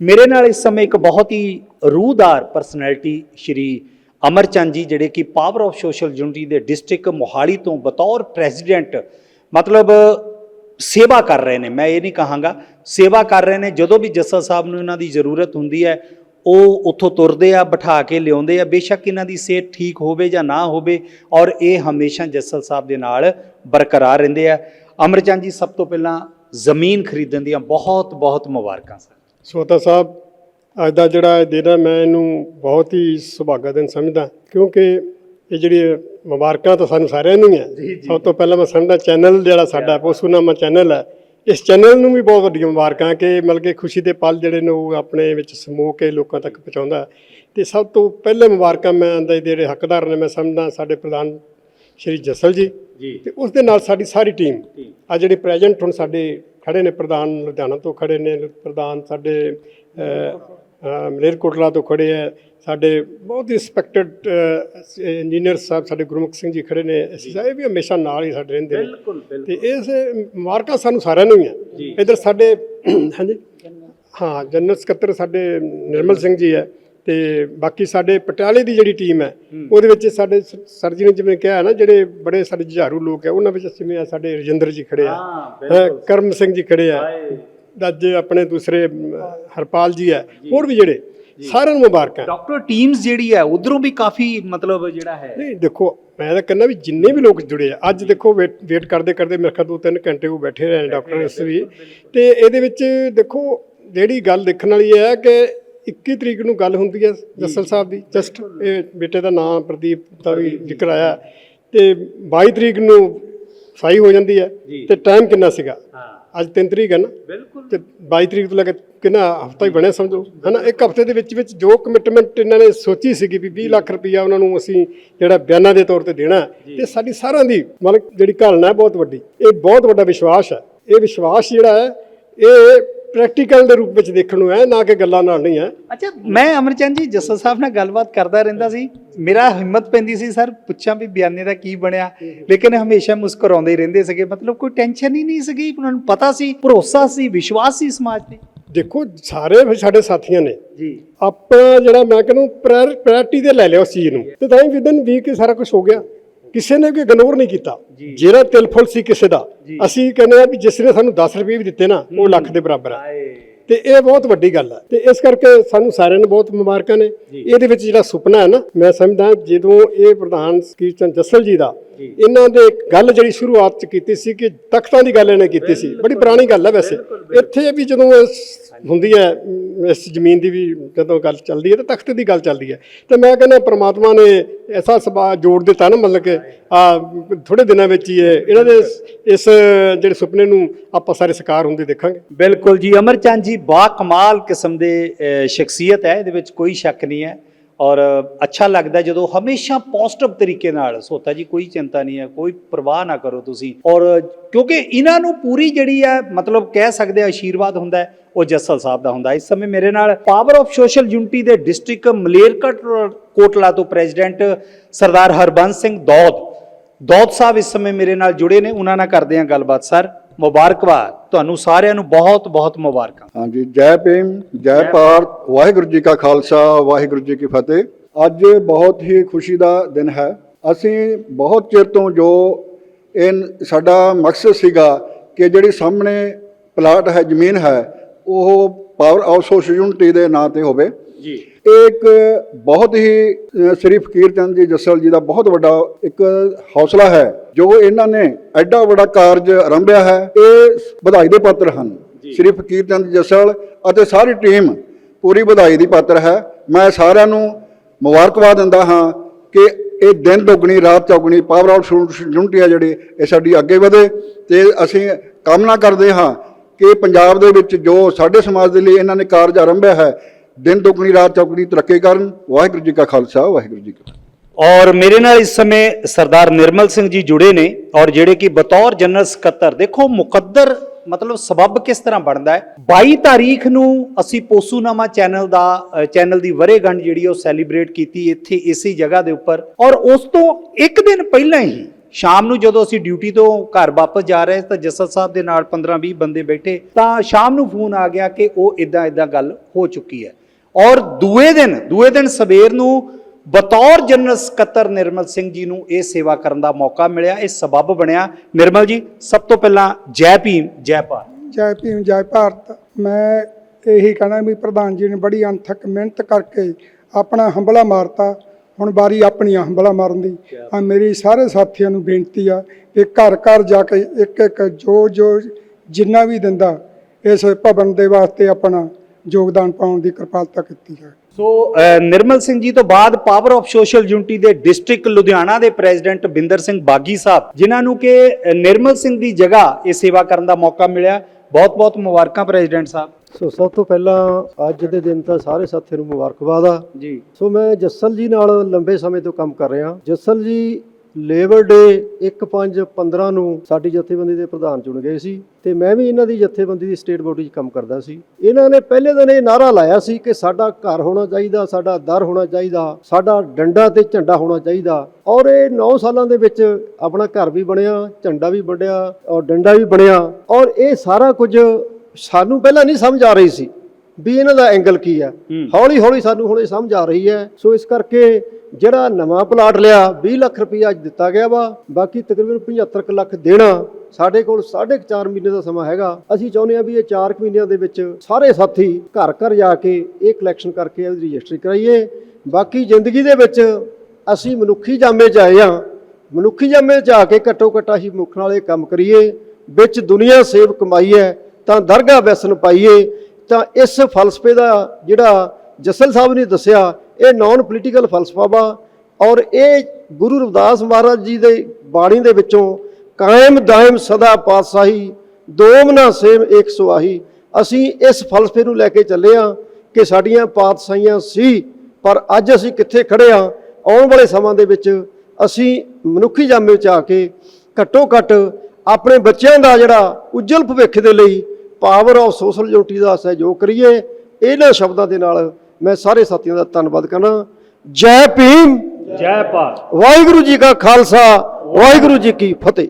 ਮੇਰੇ ਨਾਲ ਇਸ ਸਮੇਂ ਇੱਕ ਬਹੁਤ ਹੀ ਰੂਹਦਾਰ ਪਰਸਨੈਲਿਟੀ ਸ਼੍ਰੀ ਅਮਰਚੰਦ ਜੀ, ਜਿਹੜੇ ਕਿ ਪਾਵਰ ਆਫ ਸੋਸ਼ਲ ਯੂਨਿਟੀ ਦੇ ਡਿਸਟ੍ਰਿਕਟ ਮੋਹਾਲੀ ਤੋਂ ਬਤੌਰ ਪ੍ਰੈਜ਼ੀਡੈਂਟ ਮਤਲਬ ਸੇਵਾ ਕਰ ਰਹੇ ਨੇ। ਮੈਂ ਇਹ ਨਹੀਂ ਕਹਾਂਗਾ, ਸੇਵਾ ਕਰ ਰਹੇ ਨੇ। ਜਦੋਂ ਵੀ ਜੱਸਾ ਸਾਹਿਬ ਨੂੰ ਇਹਨਾਂ ਦੀ ਜ਼ਰੂਰਤ ਹੁੰਦੀ ਹੈ, ਉਹ ਉੱਥੋਂ ਤੁਰਦੇ ਆ, ਬਿਠਾ ਕੇ ਲਿਆਉਂਦੇ ਆ। ਬੇਸ਼ੱਕ ਇਹਨਾਂ ਦੀ ਸਿਹਤ ਠੀਕ ਹੋਵੇ ਜਾਂ ਨਾ ਹੋਵੇ, ਔਰ ਇਹ ਹਮੇਸ਼ਾ ਜੱਸਲ ਸਾਹਿਬ ਦੇ ਨਾਲ ਬਰਕਰਾਰ ਰਹਿੰਦੇ ਆ। ਅਮਰਚੰਦ ਜੀ, ਸਭ ਤੋਂ ਪਹਿਲਾਂ ਜ਼ਮੀਨ ਖਰੀਦਣ ਦੀਆਂ ਬਹੁਤ ਬਹੁਤ ਮੁਬਾਰਕਾਂ, ਸਰ। ਸੋਤਾ ਸਾਹਿਬ ਅੱਜ ਦਾ ਜਿਹੜਾ ਇਹ ਦਿਨ ਹੈ ਮੈਂ ਇਹਨੂੰ ਬਹੁਤ ਹੀ ਸੁਭਾਗਾ ਦਿਨ ਸਮਝਦਾ ਕਿਉਂਕਿ ਇਹ ਜਿਹੜੀ ਮੁਬਾਰਕਾਂ ਤਾਂ ਸਾਨੂੰ ਸਾਰਿਆਂ ਨੂੰ ਹੀ ਹੈ। ਸਭ ਤੋਂ ਪਹਿਲਾਂ ਮੈਂ ਸਮਝਦਾ ਚੈਨਲ ਜਿਹੜਾ ਸਾਡਾ ਪੋਸੂਨਾਮਾ ਚੈਨਲ ਹੈ ਇਸ ਚੈਨਲ ਨੂੰ ਵੀ ਬਹੁਤ ਵੱਡੀਆਂ ਮੁਬਾਰਕਾਂ ਕਿ ਮਤਲਬ ਕਿ ਖੁਸ਼ੀ ਦੇ ਪਲ ਜਿਹੜੇ ਨੇ ਉਹ ਆਪਣੇ ਵਿੱਚ ਸਮੋ ਕੇ ਲੋਕਾਂ ਤੱਕ ਪਹੁੰਚਾਉਂਦਾ। ਤੇ ਸਭ ਤੋਂ ਪਹਿਲੇ ਮੁਬਾਰਕਾਂ ਮੈਂ ਦੇ ਜਿਹੜੇ ਹੱਕਦਾਰ ਨੇ ਮੈਂ ਸਮਝਦਾ ਸਾਡੇ ਪ੍ਰਧਾਨ ਸ਼੍ਰੀ ਜਸਲ ਜੀ ਤੇ ਉਸ ਦੇ ਨਾਲ ਸਾਡੀ ਸਾਰੀ ਟੀਮ। ਆ ਜਿਹੜੇ ਪ੍ਰੈਜ਼ੈਂਟ ਹੁਣ ਸਾਡੇ ਖੜੇ ਨੇ ਪ੍ਰਧਾਨ ਲੁਧਿਆਣਾ ਤੋਂ ਖੜੇ ਨੇ ਪ੍ਰਧਾਨ ਸਾਡੇ ਮਲੇਰਕੋਟਲਾ ਤੋਂ ਖੜੇ ਹੈ ਸਾਡੇ ਬਹੁਤ ਹੀ ਰਿਸਪੈਕਟਡ ਇੰਜੀਨੀਅਰ ਸਾਹਿਬ ਸਾਡੇ ਗੁਰਮੁਖ ਸਿੰਘ ਜੀ ਖੜੇ ਨੇ ਅਸੀਂ ਇਹ ਵੀ ਹਮੇਸ਼ਾ ਨਾਲ ਹੀ ਸਾਡੇ ਰਹਿੰਦੇ ਨੇ। ਬਿਲਕੁਲ ਤੇ ਇਸ ਮੁਬਾਰਕਾਂ ਸਾਨੂੰ ਸਾਰਿਆਂ ਨੂੰ ਹੀ ਆ। ਇਧਰ ਸਾਡੇ ਹਾਂਜੀ। ਹਾਂ ਜਨਰਲ ਸਕੱਤਰ ਸਾਡੇ ਨਿਰਮਲ ਸਿੰਘ ਜੀ ਹੈ ਤੇ ਬਾਕੀ ਸਾਡੇ ਪਟਿਆਲੇ ਦੀ ਜਿਹੜੀ ਟੀਮ ਹੈ ਉਹਦੇ ਵਿੱਚ ਸਾਡੇ ਸਰ ਜੀ ਨੇ ਜਿਵੇਂ ਕਿਹਾ ਨਾ ਜਿਹੜੇ ਬੜੇ ਸਾਡੇ ਜੁਝਾਰੂ ਲੋਕ ਹੈ ਉਹਨਾਂ ਵਿੱਚ ਜਿਵੇਂ ਸਾਡੇ ਰਜਿੰਦਰ ਜੀ ਖੜੇ ਆ। ਕਰਮ ਸਿੰਘ ਜੀ ਖੜੇ ਆ। ਅੱਜ ਆਪਣੇ ਦੂਸਰੇ ਹਰਪਾਲ ਜੀ ਹੈ। ਹੋਰ ਵੀ ਜਿਹੜੇ ਸਾਰਿਆਂ ਨੂੰ ਮੁਬਾਰਕਾਂ ਡਾਕਟਰ ਟੀਮਸ ਜਿਹੜੀ ਹੈ ਉਧਰੋਂ ਵੀ ਕਾਫੀ ਮਤਲਬ ਜਿਹੜਾ ਹੈ। ਨਹੀਂ ਦੇਖੋ ਮੈਂ ਤਾਂ ਕਹਿੰਦਾ ਵੀ ਜਿੰਨੇ ਵੀ ਲੋਕ ਜੁੜੇ ਆ ਅੱਜ ਦੇਖੋ ਵੇਟ ਕਰਦੇ ਕਰਦੇ ਮੇਰੇ ਖਿਆਲ ਦੋ ਤਿੰਨ ਘੰਟੇ ਉਹ ਬੈਠੇ ਰਹੇ ਨੇ ਡਾਕਟਰ ਇਸ ਵੀ ਤੇ ਇਹਦੇ ਵਿੱਚ ਦੇਖੋ ਜਿਹੜੀ ਗੱਲ ਦੇਖਣ ਵਾਲੀ ਹੈ ਕਿ 21 ਤਰੀਕ ਨੂੰ ਗੱਲ ਹੁੰਦੀ ਹੈ ਜੱਸਲ ਸਾਹਿਬ ਦੀ ਜਸਟ ਇਹ ਬੇਟੇ ਦਾ ਨਾਮ ਪ੍ਰਦੀਪ ਦਾ ਵੀ ਜ਼ਿਕਰ ਆਇਆ। ਤੇ 22 ਤਰੀਕ ਨੂੰ ਸਾਈ ਹੋ ਜਾਂਦੀ ਹੈ ਤੇ ਟਾਈਮ ਕਿੰਨਾ ਸੀਗਾ? ਹਾਂ। ਅੱਜ 3 ਤਰੀਕ ਹੈ ਨਾ? ਬਿਲਕੁਲ। ਤੇ 22 ਤਰੀਕ ਤੋਂ ਲੈ ਕੇ ਕਿੰਨਾ ਹਫਤਾ ਹੀ ਬਣਿਆ ਸਮਝੋ ਹਨਾ? ਇੱਕ ਹਫ਼ਤੇ ਦੇ ਵਿੱਚ ਵਿੱਚ ਜੋ ਕਮਿਟਮੈਂਟ ਇਹਨਾਂ ਨੇ ਸੋਚੀ ਸੀਗੀ ਵੀ 20 ਲੱਖ ਰੁਪਈਆ ਉਹਨਾਂ ਨੂੰ ਅਸੀਂ ਜਿਹੜਾ ਬਿਆਨਾਂ ਦੇ ਤੌਰ ਤੇ ਦੇਣਾ ਹੈ, ਤੇ ਸਾਡੀ ਸਾਰਿਆਂ ਦੀ ਮਤਲਬ ਜਿਹੜੀ ਘਾਲਣਾ ਹੈ ਬਹੁਤ ਵੱਡੀ। ਇਹ ਬਹੁਤ ਵੱਡਾ ਵਿਸ਼ਵਾਸ ਹੈ। ਇਹ ਵਿਸ਼ਵਾਸ ਜਿਹੜਾ ਹੈ ਇਹ ਪ੍ਰੈਕਟੀਕਲ ਦੇ ਰੂਪ ਵਿੱਚ ਦੇਖਣ ਨੂੰ ਹੈ ਨਾ ਕਿ ਗੱਲਾਂ ਨਾਲ ਨਹੀਂ ਹੈ। ਅੱਛਾ ਮੈਂ ਅਮਰਚੰਦ ਜੀ ਜੱਸਲ ਸਾਹਿਬ ਨਾਲ ਗੱਲਬਾਤ ਕਰਦਾ ਰਹਿੰਦਾ ਸੀ। ਮੇਰਾ ਹਿੰਮਤ ਪੈਂਦੀ ਸੀ ਸਰ ਪੁੱਛਾਂ ਵੀ ਬਿਆਨੇ ਦਾ ਕੀ ਬਣਿਆ? ਲੇਕਿਨ ਹਮੇਸ਼ਾ ਮੁਸਕਰਾਉਂਦੇ ਹੀ ਰਹਿੰਦੇ ਸੀਗੇ। ਮਤਲਬ ਕੋਈ ਟੈਨਸ਼ਨ ਹੀ ਨਹੀਂ ਸੀਗੀ ਉਹਨਾਂ ਨੂੰ ਪਤਾ ਸੀ ਭਰੋਸਾ ਸੀ ਵਿਸ਼ਵਾਸ ਸੀ ਸਮਾਜ ਤੇ। ਦੇਖੋ ਸਾਰੇ ਸਾਡੇ ਸਾਥੀਆਂ ਨੇ। ਜੀ। ਆਪਣਾ ਜਿਹੜਾ ਮੈਂ ਕਹਿੰਦਾ ਪ੍ਰਾਇੋਰਟੀ ਤੇ ਲੈ ਲਿਆ ਉਸ ਚੀਜ਼ ਨੂੰ। ਤੇ ਤਾਂ ਹੀ ਵਿਦਨ ਵੀਕ ਸਾਰਾ ਕੁਝ ਹੋ ਗਿਆ। ਕਿਸੇ ਨੇ ਵੀ ਇਗਨੋਰ ਨਹੀਂ ਕੀਤਾ। ਜਿਹੜਾ ਤਿਲਫੁਲ ਸੀ ਕਿਸੇ ਦਾ। ਅਸੀਂ ਕਹਿੰਦੇ ਆ ਵੀ ਜਿਸ ਨੇ ਸਾਨੂੰ 10 ਰੁਪਏ ਵੀ ਦਿੱਤੇ ਨਾ ਉਹ ਲੱਖ ਦੇ ਬਰਾਬਰ ਹੈ ਤੇ ਇਹ ਬਹੁਤ ਵੱਡੀ ਗੱਲ ਹੈ ਤੇ ਇਸ ਕਰਕੇ ਸਾਨੂੰ ਸਾਰਿਆਂ ਨੂੰ ਬਹੁਤ ਮੁਬਾਰਕਾਂ ਨੇ। ਇਹਦੇ ਵਿੱਚ ਜਿਹੜਾ ਸੁਪਨਾ ਹੈ ਨਾ ਮੈਂ ਸਮਝਦਾ ਜਦੋਂ ਇਹ ਪ੍ਰਧਾਨ ਕੀਰਤਨ ਜੱਸਲ ਜੀ ਦਾ ਇਹਨਾਂ ਦੇ ਗੱਲ ਜਿਹੜੀ ਸ਼ੁਰੂਆਤ ਚ ਕੀਤੀ ਸੀ ਕਿ ਤਖਤਾਂ ਦੀ ਗੱਲ ਇਹਨੇ ਕੀਤੀ ਸੀ। ਬੜੀ ਪੁਰਾਣੀ ਗੱਲ ਹੈ ਵੈਸੇ। ਇੱਥੇ ਵੀ ਜਦੋਂ ਹੁੰਦੀ ਹੈ ਇਸ ਜ਼ਮੀਨ ਦੀ ਵੀ ਜਦੋਂ ਗੱਲ ਚੱਲਦੀ ਹੈ ਤਾਂ ਤਖਤ ਦੀ ਗੱਲ ਚੱਲਦੀ ਹੈ। ਤੇ ਮੈਂ ਕਹਿੰਦਾ ਪ੍ਰਮਾਤਮਾ ਨੇ ਐਸਾ ਸਬਾ ਜੋੜ ਦਿੱਤਾ ਨਾ, ਮਤਲਬ ਕਿ ਆ ਥੋੜੇ ਦਿਨਾਂ ਵਿੱਚ ਹੀ ਇਹ, ਇਹਨਾਂ ਦੇ ਇਸ- ਜਿਹੜੇ ਸੁਪਨੇ ਨੂੰ ਆਪਾਂ ਸਾਰੇ ਸਾਕਾਰ ਹੁੰਦੇ ਦੇਖਾਂਗੇ। ਬਿਲਕੁਲ ਜੀ, ਅਮਰਚੰਦ ਜੀ, ਬਾ ਕਮਾਲ ਕਿਸਮ ਦੇ ਸ਼ਖਸੀਅਤ ਹੈ, ਇਹਦੇ ਵਿੱਚ ਕੋਈ ਸ਼ੱਕ ਨਹੀਂ ਹੈ। ਔਰ ਅੱਛਾ ਲੱਗਦਾ ਜਦੋਂ ਹਮੇਸ਼ਾ ਪੋਜ਼ਿਟਿਵ ਤਰੀਕੇ ਨਾਲ, ਸੋਤਾ ਜੀ, ਕੋਈ ਚਿੰਤਾ ਨਹੀਂ ਹੈ, ਕੋਈ ਪਰਵਾਹ ਨਾ ਕਰੋ ਤੁਸੀਂ। ਔਰ ਕਿਉਂਕਿ ਇਹਨਾਂ ਨੂੰ ਪੂਰੀ ਜਿਹੜੀ ਹੈ, ਮਤਲਬ ਕਹਿ ਸਕਦੇ ਆ ਆਸ਼ੀਰਵਾਦ ਹੁੰਦਾ ਹੈ, ਉਹ ਜੱਸਲ ਸਾਹਿਬ ਦਾ ਹੁੰਦਾ ਇਸ ਸਮੇਂ ਮੇਰੇ ਨਾਲ ਪਾਵਰ ਆਫ ਸੋਸ਼ਲ ਯੂਨਿਟੀ ਦੇ ਡਿਸਟ੍ਰਿਕਟ ਮਲੇਰਕਟ ਕੋਟਲਾ ਤੋਂ ਪ੍ਰੈਜ਼ੀਡੈਂਟ ਸਰਦਾਰ ਹਰਬੰਸ ਸਿੰਘ ਦੌਦ। ਦੌਦ ਸਾਹਿਬ ਇਸ ਸਮੇਂ ਮੇਰੇ ਨਾਲ ਜੁੜੇ ਨੇ, ਉਹਨਾਂ ਨਾਲ ਕਰਦੇ ਹਾਂ ਗੱਲਬਾਤ, ਸਰ। ਮੁਬਾਰਕਬਾਦ। ਤੁਹਾਨੂੰ ਸਾਰਿਆਂ ਨੂੰ ਬਹੁਤ ਬਹੁਤ ਮੁਬਾਰਕਾਂ। ਹਾਂਜੀ ਜੈ ਭੀਮ ਜੈ ਭਾਰਤ ਵਾਹਿਗੁਰੂ ਜੀ ਕਾ ਖਾਲਸਾ ਵਾਹਿਗੁਰੂ ਜੀ ਕੀ ਫਤਿਹ। ਅੱਜ ਬਹੁਤ ਹੀ ਖੁਸ਼ੀ ਦਾ ਦਿਨ ਹੈ। ਅਸੀਂ ਬਹੁਤ ਚਿਰ ਤੋਂ ਜੋ ਇਹ ਸਾਡਾ ਮਕਸਦ ਸੀਗਾ ਕਿ ਜਿਹੜੀ ਸਾਹਮਣੇ ਪਲਾਟ ਹੈ ਜ਼ਮੀਨ ਹੈ ਉਹ ਪਾਵਰ ਆਫ ਸੋਸ਼ਲ ਯੂਨਿਟੀ ਦੇ ਨਾਂ ਤੇ ਹੋਵੇ। ਜੀ। ਇਹ ਇੱਕ ਬਹੁਤ ਹੀ ਸ੍ਰੀ ਫਕੀਰ ਚੰਦ ਜੀ ਜੱਸਲ ਜੀ ਦਾ ਬਹੁਤ ਵੱਡਾ ਇੱਕ ਹੌਸਲਾ ਹੈ ਜੋ ਇਹਨਾਂ ਨੇ ਐਡਾ ਵੱਡਾ ਕਾਰਜ ਆਰੰਭਿਆ ਹੈ ਇਹ ਵਧਾਈ ਦੇ ਪਾਤਰ ਹਨ। ਸ੍ਰੀ ਫਕੀਰ ਚੰਦ ਜੱਸਲ ਅਤੇ ਸਾਰੀ ਟੀਮ ਪੂਰੀ ਵਧਾਈ ਦੀ ਪਾਤਰ ਹੈ। ਮੈਂ ਸਾਰਿਆਂ ਨੂੰ ਮੁਬਾਰਕਬਾਦ ਦਿੰਦਾ ਹਾਂ ਕਿ ਇਹ ਦਿਨ ਦੁੱਗਣੀ ਰਾਤ ਚੌਗਣੀ ਪਾਵਰ ਆਊਟ ਯੂਨਿਟੀ ਹੈ ਜਿਹੜੀ ਇਹ ਸਾਡੀ ਅੱਗੇ ਵਧੇ ਤੇ ਅਸੀਂ ਕਾਮਨਾ ਕਰਦੇ ਹਾਂ ਕਿ ਪੰਜਾਬ ਦੇ ਵਿੱਚ ਜੋ ਸਾਡੇ ਸਮਾਜ ਦੇ ਲਈ ਇਹਨਾਂ ਨੇ ਕਾਰਜ ਆਰੰਭਿਆ ਹੈ ਦਿਨ ਦੁੱਗਣੀ, ਰਾਤ ਚੌਗਣੀ ਤਰੱਕੀ ਕਰਨ। ਵਾਹਿਗੁਰੂ ਜੀ ਕਾ ਖਾਲਸਾ, ਵਾਹਿਗੁਰੂ ਜੀ ਕੀ ਔਰ ਮੇਰੇ ਨਾਲ ਇਸ ਸਮੇਂ ਸਰਦਾਰ ਨਿਰਮਲ ਸਿੰਘ ਜੀ ਜੁੜੇ ਨੇ ਔਰ ਜਿਹੜੇ ਕਿ ਬਤੌਰ ਜਨਰਲ ਸਕੱਤਰ, ਦੇਖੋ ਮੁਕੱਦਰ ਮਤਲਬ ਸਬਬ ਕਿਸ ਤਰ੍ਹਾਂ ਬਣਦਾ ਹੈ? 22 ਤਾਰੀਖ ਨੂੰ ਅਸੀਂ ਪੋਸੂਨਾਮਾ ਚੈਨਲ ਦਾ ਚੈਨਲ ਦੀ ਵਰੇਗੰਢ ਜਿਹੜੀ ਉਹ ਸੈਲੀਬ੍ਰੇਟ ਕੀਤੀ ਇੱਥੇ ਇਸੇ ਜਗ੍ਹਾ ਦੇ ਉੱਪਰ। ਔਰ ਉਸ ਤੋਂ ਇੱਕ ਦਿਨ ਪਹਿਲਾਂ ਹੀ ਸ਼ਾਮ ਨੂੰ ਜਦੋਂ ਅਸੀਂ ਡਿਊਟੀ ਤੋਂ ਘਰ ਵਾਪਸ ਜਾ ਰਹੇ ਤਾਂ ਜੱਸਲ ਸਾਹਿਬ ਦੇ ਨਾਲ 15-20 ਬੰਦੇ ਬੈਠੇ ਤਾਂ ਸ਼ਾਮ ਨੂੰ ਫੋਨ ਆ ਗਿਆ ਕਿ ਉਹ ਇਦਾਂ ਇਦਾਂ ਗੱਲ ਹੋ ਚੁੱਕੀ ਹੈ। ਔਰ ਦੂਏ ਦਿਨ ਦੂਏ ਦਿਨ ਸਵੇਰ ਨੂੰ ਬਤੌਰ ਜਨਰਲ ਸਕੱਤਰ ਨਿਰਮਲ ਸਿੰਘ ਜੀ ਨੂੰ ਇਹ ਸੇਵਾ ਕਰਨ ਦਾ ਮੌਕਾ ਮਿਲਿਆ ਇਹ ਸਬਬ ਬਣਿਆ। ਨਿਰਮਲ ਜੀ ਸਭ ਤੋਂ ਪਹਿਲਾਂ ਜੈ ਭੀਮ ਜੈ ਭਾਰਤ। ਜੈ ਭੀਮ ਜੈ ਭਾਰਤ। ਮੈਂ ਇਹੀ ਕਹਿਣਾ ਵੀ ਪ੍ਰਧਾਨ ਜੀ ਨੇ ਬੜੀ ਅਣਥੱਕ ਮਿਹਨਤ ਕਰਕੇ ਆਪਣਾ ਹੰਬਲਾ ਮਾਰਤਾ। ਹੁਣ ਵਾਰੀ ਆਪਣੀ ਹੰਬਲਾ ਮਾਰਨ ਦੀ। ਆ ਮੇਰੀ ਸਾਰੇ ਸਾਥੀਆਂ ਨੂੰ ਬੇਨਤੀ ਆ ਕਿ ਘਰ ਘਰ ਜਾ ਕੇ ਇੱਕ ਇੱਕ ਜੋ ਜੋ ਜਿੰਨਾ ਵੀ ਦਿੰਦਾ ਇਸ ਭਵਨ ਦੇ ਵਾਸਤੇ ਆਪਣਾ ਯੋਗਦਾਨ ਪਾਉਣ ਦੀ ਕਿਰਪਾਲਤਾ ਕੀਤੀ ਜਾਵੇ ਸੋ ਨਿਰਮਲ ਸਿੰਘ ਜੀ ਤੋਂ ਬਾਅਦ ਪਾਵਰ ਆਫ ਸੋਸ਼ਲ ਯੂਨਿਟੀ ਦੇ ਡਿਸਟ੍ਰਿਕਟ ਲੁਧਿਆਣਾ ਦੇ ਪ੍ਰੈਜ਼ੀਡੈਂਟ ਬਿੰਦਰ ਸਿੰਘ ਬਾਗੀ ਸਾਹਿਬ ਜਿਨ੍ਹਾਂ ਨੂੰ ਕਿ ਨਿਰਮਲ ਸਿੰਘ ਦੀ ਜਗ੍ਹਾ ਇਹ ਸੇਵਾ ਕਰਨ ਦਾ ਮੌਕਾ ਮਿਲਿਆ। ਬਹੁਤ-ਬਹੁਤ ਮੁਬਾਰਕਾਂ ਪ੍ਰੈਜ਼ੀਡੈਂਟ ਸਾਹਿਬ। ਸੋ ਸਭ ਤੋਂ ਪਹਿਲਾਂ ਅੱਜ ਦੇ ਦਿਨ ਤਾਂ ਸਾਰੇ ਸਾਥੀਆਂ ਨੂੰ ਮੁਬਾਰਕਬਾਦ ਆ। ਜੀ। ਸੋ ਮੈਂ ਜੱਸਲ ਜੀ ਨਾਲ ਲੰਬੇ ਸਮੇਂ ਤੋਂ ਕੰਮ ਕਰ ਰਿਹਾ। ਜੱਸਲ ਜੀ ਲੇਬਰ ਡੇ 1/5/15 ਨੂੰ ਸਾਡੀ ਜਥੇਬੰਦੀ ਦੇ ਪ੍ਰਧਾਨ ਚੁਣ ਗਏ ਸੀ ਤੇ ਮੈਂ ਵੀ ਇਹਨਾਂ ਦੀ ਜਥੇਬੰਦੀ ਦੀ ਸਟੇਟ ਬੋਡੀ 'ਚ ਕੰਮ ਕਰਦਾ ਸੀ। ਇਹਨਾਂ ਨੇ ਪਹਿਲੇ ਦਿਨ ਇਹ ਨਾਰਾ ਲਾਇਆ ਸੀ ਕਿ ਸਾਡਾ ਘਰ ਹੋਣਾ ਚਾਹੀਦਾ, ਸਾਡਾ ਦਰ ਹੋਣਾ ਚਾਹੀਦਾ, ਸਾਡਾ ਡੰਡਾ ਤੇ ਝੰਡਾ ਹੋਣਾ ਚਾਹੀਦਾ ਔਰ ਇਹ 9 ਸਾਲਾਂ ਦੇ ਵਿੱਚ ਆਪਣਾ ਘਰ ਵੀ ਬਣਿਆ, ਝੰਡਾ ਵੀ ਵੰਡਿਆ ਔਰ ਡੰਡਾ ਵੀ ਬਣਿਆ ਔਰ ਇਹ ਸਾਰਾ ਕੁਝ ਸਾਨੂੰ ਪਹਿਲਾਂ ਨਹੀਂ ਸਮਝ ਆ ਰਹੀ ਸੀ। ਵੀ ਇਹਨਾਂ ਦਾ ਐਂਗਲ ਕੀ ਆ? ਹੌਲੀ ਹੌਲੀ ਸਾਨੂੰ ਹੁਣ ਇਹ ਸਮਝ ਆ ਰਹੀ ਹੈ। ਸੋ ਇਸ ਕਰਕੇ ਜਿਹੜਾ ਨਵਾਂ ਪਲਾਟ ਲਿਆ 20 ਲੱਖ ਰੁਪਈਆ ਅੱਜ ਦਿੱਤਾ ਗਿਆ ਵਾ। ਬਾਕੀ ਤਕਰੀਬਨ 75 ਕੁ ਲੱਖ ਦੇਣਾ ਸਾਡੇ ਕੋਲ 4.5 ਮਹੀਨੇ ਦਾ ਸਮਾਂ ਹੈਗਾ। ਅਸੀਂ ਚਾਹੁੰਦੇ ਹਾਂ ਵੀ ਇਹ 4 ਮਹੀਨਿਆਂ ਦੇ ਵਿੱਚ ਸਾਰੇ ਸਾਥੀ ਘਰ ਘਰ ਜਾ ਕੇ ਇਹ ਕਲੈਕਸ਼ਨ ਕਰਕੇ ਇਹਦੀ ਰਜਿਸਟਰੀ ਕਰਾਈਏ। ਬਾਕੀ ਜ਼ਿੰਦਗੀ ਦੇ ਵਿੱਚ ਅਸੀਂ ਮਨੁੱਖੀ ਜਾਮੇ 'ਚ ਆਏ ਹਾਂ। ਮਨੁੱਖੀ ਜਾਮੇ 'ਚ ਆ ਕੇ ਘੱਟੋ ਘੱਟ ਅਸੀਂ ਮੁੱਖ ਨਾਲ ਇਹ ਕੰਮ ਕਰੀਏ। ਵਿੱਚ ਦੁਨੀਆ ਸੇਵ ਕਮਾਈਏ ਤਾਂ ਦਰਗਾਹ ਵੈਸਨ ਪਾਈਏ। ਤਾਂ ਇਸ ਫਲਸਫੇ ਦਾ ਜਿਹੜਾ ਜਸਲ ਸਾਹਿਬ ਨੇ ਦੱਸਿਆ, ਇਹ ਨਾਨ ਪੋਲੀਟੀਕਲ ਫਲਸਫਾ ਵਾ ਔਰ ਇਹ ਗੁਰੂ ਰਵਿਦਾਸ ਮਹਾਰਾਜ ਜੀ ਦੇ ਬਾਣੀ ਦੇ ਵਿੱਚੋਂ ਕਾਇਮ ਦਾਇਮ ਸਦਾ ਪਾਤਸ਼ਾਹੀ ਦੋਮ ਨਾ ਸੇਮ ਇੱਕ ਸੁਆਹੀ, ਅਸੀਂ ਇਸ ਫਲਸਫੇ ਨੂੰ ਲੈ ਕੇ ਚੱਲੇ ਆ ਕਿ ਸਾਡੀਆਂ ਪਾਤਸ਼ਾਹੀਆਂ ਸੀ, ਪਰ ਅੱਜ ਅਸੀਂ ਕਿੱਥੇ ਖੜੇ ਆ ਆਉਣ ਵਾਲੇ ਸਮਾਂ ਦੇ ਵਿੱਚ ਅਸੀਂ ਮਨੁੱਖੀ ਜਾਮੇ ਵਿੱਚ ਆ ਕੇ ਘੱਟੋ ਘੱਟ ਆਪਣੇ ਬੱਚਿਆਂ ਦਾ ਜਿਹੜਾ ਉਜਲ ਭਵਿੱਖ ਦੇ ਲਈ ਪਾਵਰ ਆਫ ਸੋਸ਼ਲ ਯੂਨਿਟੀ ਦਾ ਸਹਿਯੋਗ ਕਰੀਏ ਇਹਨਾਂ ਸ਼ਬਦਾਂ ਦੇ ਨਾਲ ਮੈਂ ਸਾਰੇ ਸਾਥੀਆਂ ਦਾ ਧੰਨਵਾਦ ਕਰਨਾ। ਜੈ ਭੀਮ। ਜੈ ਭਾਰਤ। ਵਾਹਿਗੁਰੂ ਜੀ ਕਾ ਖਾਲਸਾ ਵਾਹਿਗੁਰੂ ਜੀ ਕੀ ਫਤਿਹ।